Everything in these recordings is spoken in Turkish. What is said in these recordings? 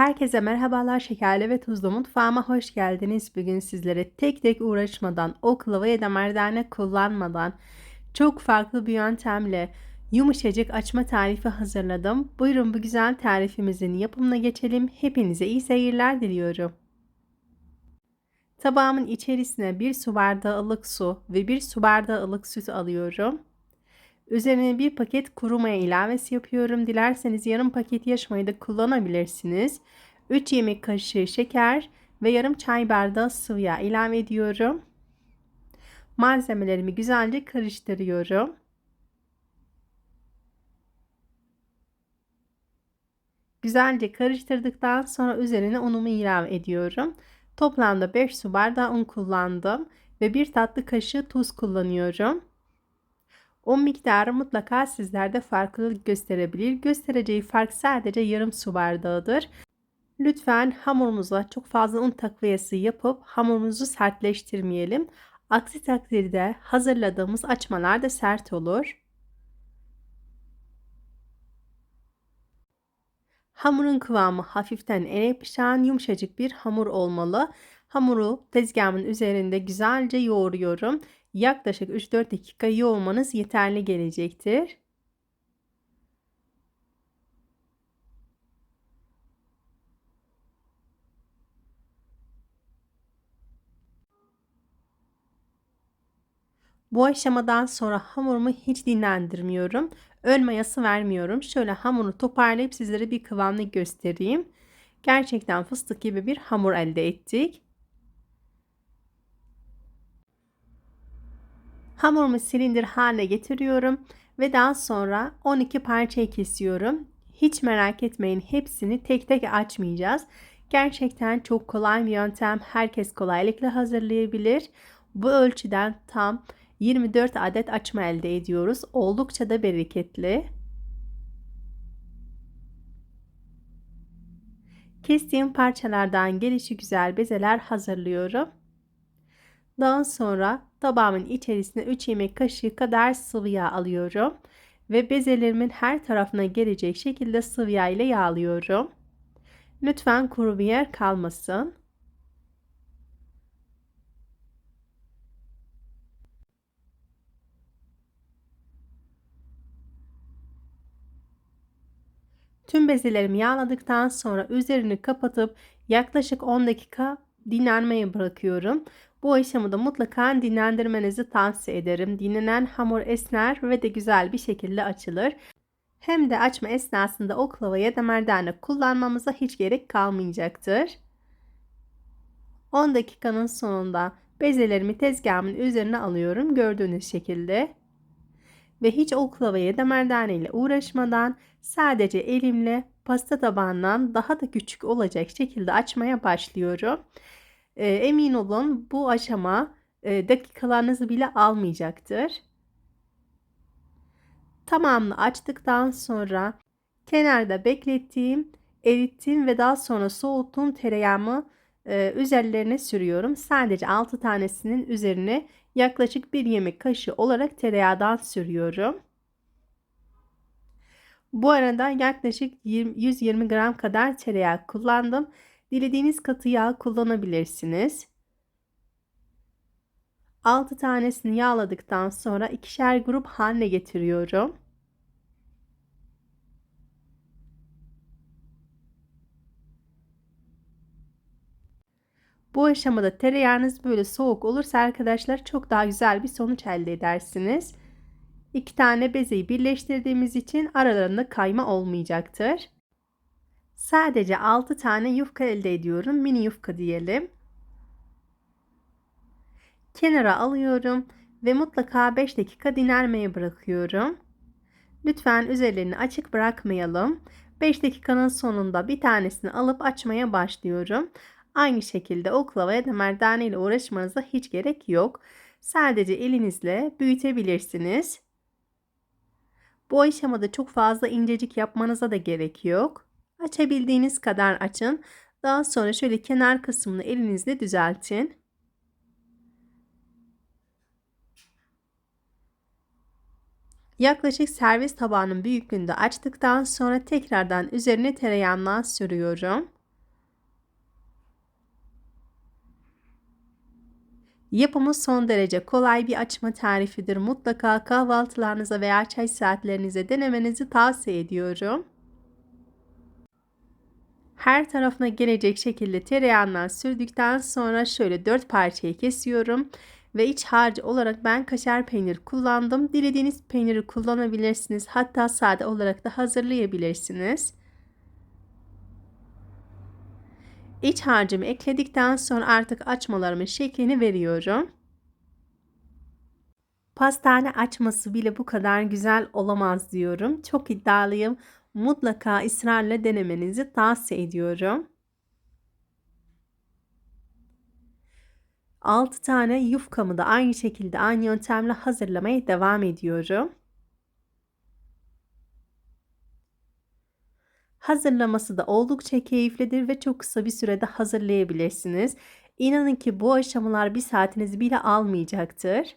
Herkese merhabalar şekerli ve tuzlu mutfağıma hoş geldiniz. Bugün sizlere tek tek uğraşmadan, oklava ya da merdane kullanmadan çok farklı bir yöntemle yumuşacık açma tarifi hazırladım. Buyurun bu güzel tarifimizin yapımına geçelim. Hepinize iyi seyirler diliyorum. Tabağımın içerisine bir su bardağı ılık su ve bir su bardağı ılık süt alıyorum. Üzerine bir paket kuru maya ilavesi yapıyorum. Dilerseniz yarım paket yaş mayayı da kullanabilirsiniz. 3 yemek kaşığı şeker ve yarım çay bardağı sıvı yağ ilave ediyorum. Malzemelerimi güzelce karıştırıyorum. Güzelce karıştırdıktan sonra üzerine unumu ilave ediyorum. Toplamda 5 su bardağı un kullandım ve 1 tatlı kaşığı tuz kullanıyorum. Un miktarı mutlaka sizlerde farklılık gösterebilir. Göstereceği fark sadece yarım su bardağıdır. Lütfen hamurumuza çok fazla un takviyesi yapıp hamurumuzu sertleştirmeyelim. Aksi takdirde hazırladığımız açmalar da sert olur. Hamurun kıvamı hafiften ele yapışan yumuşacık bir hamur olmalı. Hamuru tezgahımın üzerinde güzelce yoğuruyorum. Yaklaşık 3-4 dakika yoğurmanız yeterli gelecektir. Bu aşamadan sonra hamurumu hiç dinlendirmiyorum. Ön mayası vermiyorum. Şöyle hamuru toparlayıp sizlere bir kıvamını göstereyim. Gerçekten fıstık gibi bir hamur elde ettik. Hamurumu silindir haline getiriyorum ve daha sonra 12 parçaya kesiyorum. Hiç merak etmeyin hepsini tek tek açmayacağız. Gerçekten çok kolay bir yöntem. Herkes kolaylıkla hazırlayabilir. Bu ölçüden tam 24 adet açma elde ediyoruz. Oldukça da bereketli. Kestiğim parçalardan gelişi güzel bezeler hazırlıyorum. Daha sonra tabağımın içerisine 3 yemek kaşığı kadar sıvı yağ alıyorum. Ve bezelerimin her tarafına gelecek şekilde sıvı yağ ile yağlıyorum. Lütfen kuru bir yer kalmasın. Tüm bezelerimi yağladıktan sonra üzerini kapatıp yaklaşık 10 dakika dinlenmeye bırakıyorum. Bu aşamada mutlaka dinlendirmenizi tavsiye ederim. Dinlenen hamur esner ve de güzel bir şekilde açılır. Hem de açma esnasında oklava ya da merdane kullanmamıza hiç gerek kalmayacaktır. 10 dakikanın sonunda bezelerimi tezgahımın üzerine alıyorum gördüğünüz şekilde. Ve hiç oklava ya da merdane ile uğraşmadan sadece elimle pasta tabağından daha da küçük olacak şekilde açmaya başlıyorum. E, emin olun bu aşama e, dakikalarınızı bile almayacaktır. Tamamını açtıktan sonra kenarda beklettiğim, erittiğim ve daha sonra soğuttuğum tereyağımı e, üzerlerine sürüyorum. Sadece 6 tanesinin üzerine yaklaşık bir yemek kaşığı olarak tereyağdan sürüyorum. Bu arada yaklaşık 20, 120 gram kadar tereyağı kullandım. Dilediğiniz katı yağ kullanabilirsiniz. 6 tanesini yağladıktan sonra ikişer grup haline getiriyorum. Bu aşamada tereyağınız böyle soğuk olursa arkadaşlar çok daha güzel bir sonuç elde edersiniz. İki tane bezeyi birleştirdiğimiz için aralarında kayma olmayacaktır. Sadece 6 tane yufka elde ediyorum. Mini yufka diyelim. Kenara alıyorum ve mutlaka 5 dakika dinlenmeye bırakıyorum. Lütfen üzerlerini açık bırakmayalım. 5 dakikanın sonunda bir tanesini alıp açmaya başlıyorum. Aynı şekilde oklava ya da merdane ile uğraşmanıza hiç gerek yok. Sadece elinizle büyütebilirsiniz. Bu aşamada çok fazla incecik yapmanıza da gerek yok. Açabildiğiniz kadar açın. Daha sonra şöyle kenar kısmını elinizle düzeltin. Yaklaşık servis tabağının büyüklüğünde açtıktan sonra tekrardan üzerine tereyağından sürüyorum. Yapımı son derece kolay bir açma tarifidir. Mutlaka kahvaltılarınıza veya çay saatlerinize denemenizi tavsiye ediyorum. Her tarafına gelecek şekilde tereyağından sürdükten sonra şöyle 4 parçaya kesiyorum. Ve iç harcı olarak ben kaşar peynir kullandım. Dilediğiniz peyniri kullanabilirsiniz. Hatta sade olarak da hazırlayabilirsiniz. İç harcımı ekledikten sonra artık açmalarımın şeklini veriyorum. Pastane açması bile bu kadar güzel olamaz diyorum. Çok iddialıyım. Mutlaka ısrarla denemenizi tavsiye ediyorum. 6 tane yufkamı da aynı şekilde aynı yöntemle hazırlamaya devam ediyorum. Hazırlaması da oldukça keyiflidir ve çok kısa bir sürede hazırlayabilirsiniz. İnanın ki bu aşamalar bir saatinizi bile almayacaktır.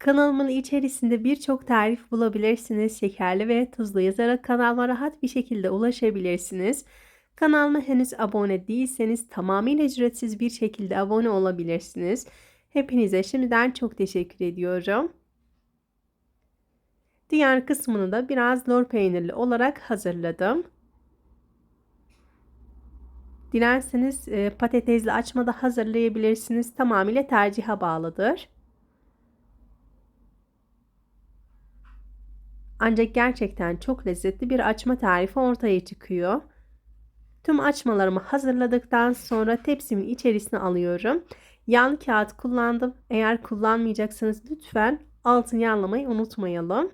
Kanalımın içerisinde birçok tarif bulabilirsiniz. Şekerli ve tuzlu yazarak kanalıma rahat bir şekilde ulaşabilirsiniz. Kanalıma henüz abone değilseniz tamamıyla ücretsiz bir şekilde abone olabilirsiniz. Hepinize şimdiden çok teşekkür ediyorum. Diğer kısmını da biraz lor peynirli olarak hazırladım. Dilerseniz e, patatesli açma da hazırlayabilirsiniz. Tamamıyla tercihe bağlıdır. Ancak gerçekten çok lezzetli bir açma tarifi ortaya çıkıyor. Tüm açmalarımı hazırladıktan sonra tepsimin içerisine alıyorum. Yağlı kağıt kullandım. Eğer kullanmayacaksanız lütfen altını yağlamayı unutmayalım.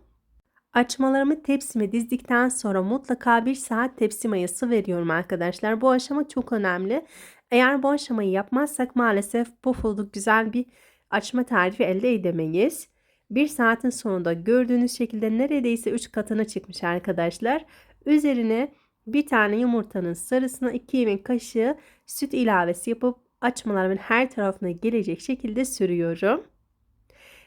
Açmalarımı tepsime dizdikten sonra mutlaka bir saat tepsi mayası veriyorum arkadaşlar. Bu aşama çok önemli. Eğer bu aşamayı yapmazsak maalesef pofuduk güzel bir açma tarifi elde edemeyiz. Bir saatin sonunda gördüğünüz şekilde neredeyse 3 katına çıkmış arkadaşlar. Üzerine bir tane yumurtanın sarısına 2 yemek kaşığı süt ilavesi yapıp açmalarımın her tarafına gelecek şekilde sürüyorum.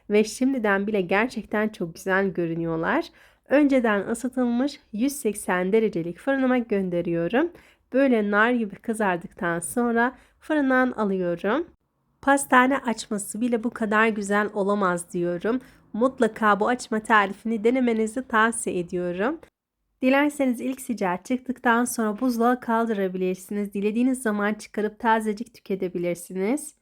Ve şimdiden bile gerçekten çok güzel görünüyorlar. Önceden ısıtılmış 180 derecelik fırınıma gönderiyorum. Böyle nar gibi kızardıktan sonra fırından alıyorum. Pastane açması bile bu kadar güzel olamaz diyorum. Mutlaka bu açma tarifini denemenizi tavsiye ediyorum. Dilerseniz ilk sıcağı çıktıktan sonra buzluğa kaldırabilirsiniz. Dilediğiniz zaman çıkarıp tazecik tüketebilirsiniz.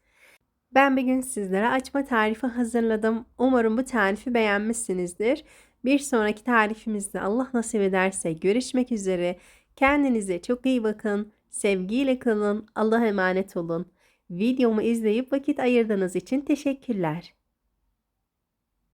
Ben bir gün sizlere açma tarifi hazırladım. Umarım bu tarifi beğenmişsinizdir. Bir sonraki tarifimizde Allah nasip ederse görüşmek üzere. Kendinize çok iyi bakın. Sevgiyle kalın. Allah'a emanet olun. Videomu izleyip vakit ayırdığınız için teşekkürler.